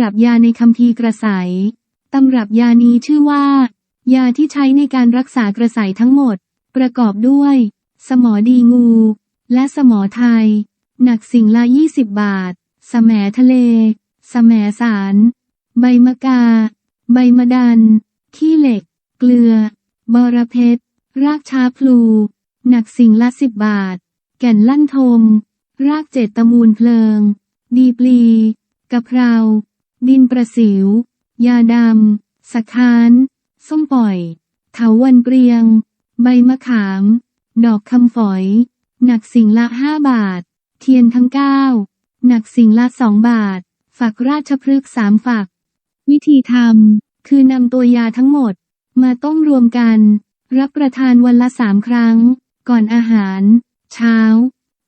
ำรับยาในคัมภีกระสายตำรับยานี้ชื่อว่า ยาที่ใช้ในการรักษากระสายทั้งหมด ประกอบด้วย สมอดีงู และสมอไทย หนักสิ่งละ 20 บาทสแหมทะเลสแหมสาร ใบมะกา ใบมะดัน ขี้เหล็ก เกลือ บอระเพ็ดรากชาพลู หนักสิ่งละสิบบาท แก่นลั่นทม รากเจตตะมูลเพลิง ดีปลีกะเพรา ดินประสิว ยาดำ สะคาน ส้มปล่อย เถาวันเปรียง ใบมะขาม ดอกคำฝอย หนักสิ่งละห้าบาท เทียนทั้งเก้าหนักสิ่งละสองบาท ฝักราชพฤกษ์สามฝัก วิธีทำ คือนำตัวยาทั้งหมด มาต้มรวมกัน รับประทานวันละสามครั้ง ก่อนอาหาร เช้า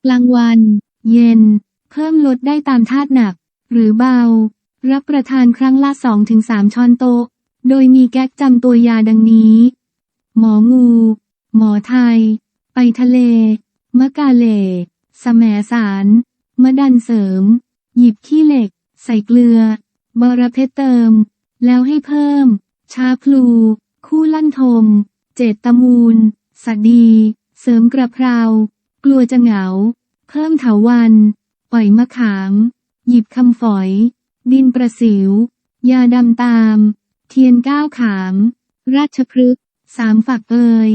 กลางวัน เย็น เพิ่มลดได้ตามธาตุหนัก หรือเบา รับประทานครั้งละ 2-3 ช้อนโต๊ะ โดยมีแก๊กจำตัวยาดังนี้ หมองู หมอไทย ไปทะเล มะกาเลสแมสาร มะดันเสริม หยิบขี้เหล็ก ใส่เกลือ บรเพชรเติม แล้วให้เพิ่ม ชาพลู คู่ลั่นทม เจตตะมูล สดี เสริมกระเพรา กลัวจะเหงา เพิ่มเถาวัน ปล่อยมะขาม หยิบคำฝอย ดินประสิว ยาดำตาม เทียนก้าวขาม ราชพฤกษ์สามฝักเอย